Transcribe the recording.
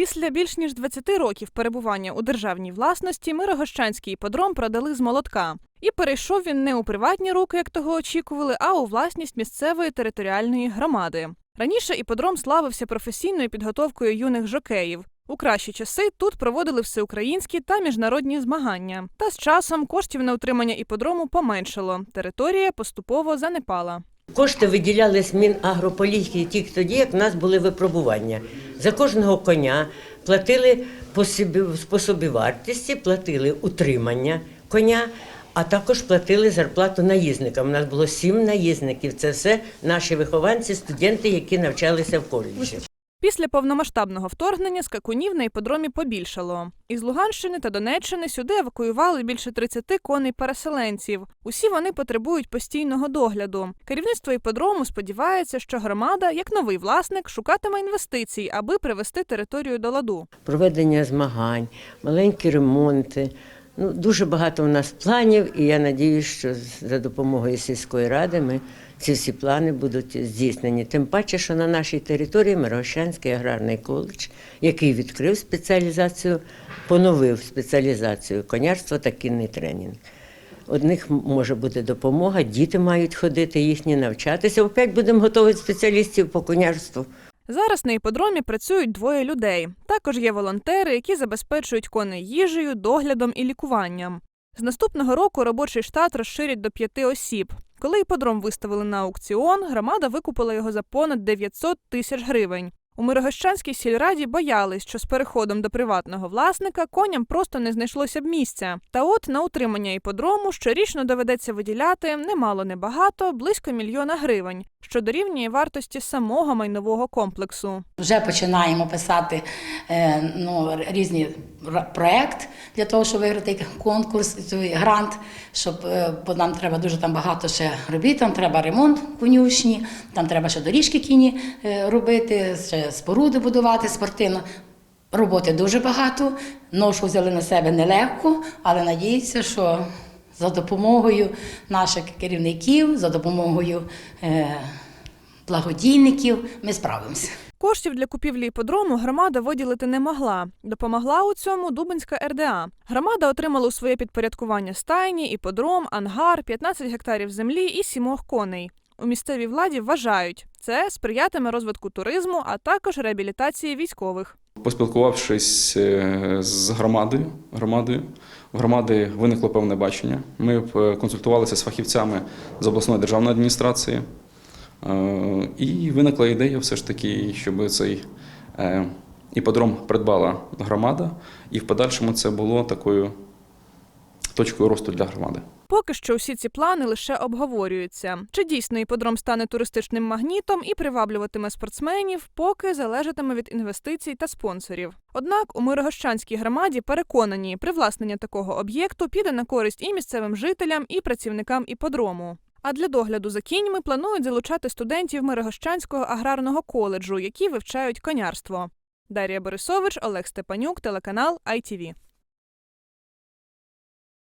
Після більш ніж 20 років перебування у державній власності Мирогощанський іподром продали з молотка. І перейшов він не у приватні руки, як того очікували, а у власність місцевої територіальної громади. Раніше іподром славився професійною підготовкою юних жокеїв. У кращі часи тут проводили всеукраїнські та міжнародні змагання. Та з часом коштів на утримання іподрому поменшало. Територія поступово занепала. Кошти виділялись Мінагрополітики тільки тоді, як в нас були випробування. За кожного коня платили по собі, по собівартості, платили утримання коня, а також платили зарплату наїзникам. У нас було сім наїзників. Це все наші вихованці, студенти, які навчалися в коледжі. Після повномасштабного вторгнення скакунів на іподромі побільшало. Із Луганщини та Донеччини сюди евакуювали більше 30 коней переселенців. Усі вони потребують постійного догляду. Керівництво іподрому сподівається, що громада, як новий власник, шукатиме інвестицій, аби привести територію до ладу. Проведення змагань, маленькі ремонти. Ну, дуже багато у нас планів, і я надіюсь, що за допомогою сільської ради ми ці всі плани будуть здійснені. Тим паче, що на нашій території Мирогощанський аграрний коледж, який відкрив спеціалізацію, поновив спеціалізацію конярство та кінний тренінг. Одних може бути допомога, діти мають ходити їхні навчатися. Опять будемо готувати спеціалістів по конярству. Зараз на іподромі працюють двоє людей. Також є волонтери, які забезпечують коней їжею, доглядом і лікуванням. З наступного року робочий штат розширять до п'яти осіб. Коли іподром виставили на аукціон, громада викупила його за понад 900 тисяч гривень. У Мирогощанській сільраді боялись, що з переходом до приватного власника коням просто не знайшлося б місця. Та от на утримання іподрому щорічно доведеться виділяти немало небагато, близько мільйона гривень, що дорівнює вартості самого майнового комплексу. Вже починаємо писати е, ну, різні проект для того, щоб виграти конкурс, грант, щоб, е, бо нам треба дуже там багато ще робіт, там треба ремонт конюшні, там треба ще доріжки кіні е, робити, ще споруди будувати спортивно. Роботи дуже багато, ношу взяли на себе нелегко, але надіюся, що за допомогою наших керівників, за допомогою е, благодійників ми справимося. Коштів для купівлі іподрому громада виділити не могла. Допомогла у цьому Дубинська РДА. Громада отримала у своє підпорядкування стайні, іподром, ангар, 15 гектарів землі і сімох коней. У місцевій владі вважають, це сприятиме розвитку туризму, а також реабілітації військових. Поспілкувавшись е, з громадою, громадою, в громади виникло певне бачення. Ми е, консультувалися з фахівцями з обласної державної адміністрації, і виникла ідея все ж таки, щоб цей е, іподром придбала громада, і в подальшому це було такою точкою росту для громади. Поки що усі ці плани лише обговорюються. Чи дійсно іподром стане туристичним магнітом і приваблюватиме спортсменів, поки залежатиме від інвестицій та спонсорів. Однак у Мирогощанській громаді переконані, привласнення такого об'єкту піде на користь і місцевим жителям, і працівникам іподрому. А для догляду за кіньми планують залучати студентів Мирогощанського аграрного коледжу, які вивчають конярство. Дар'я Борисович, Олег Степанюк, телеканал ITV.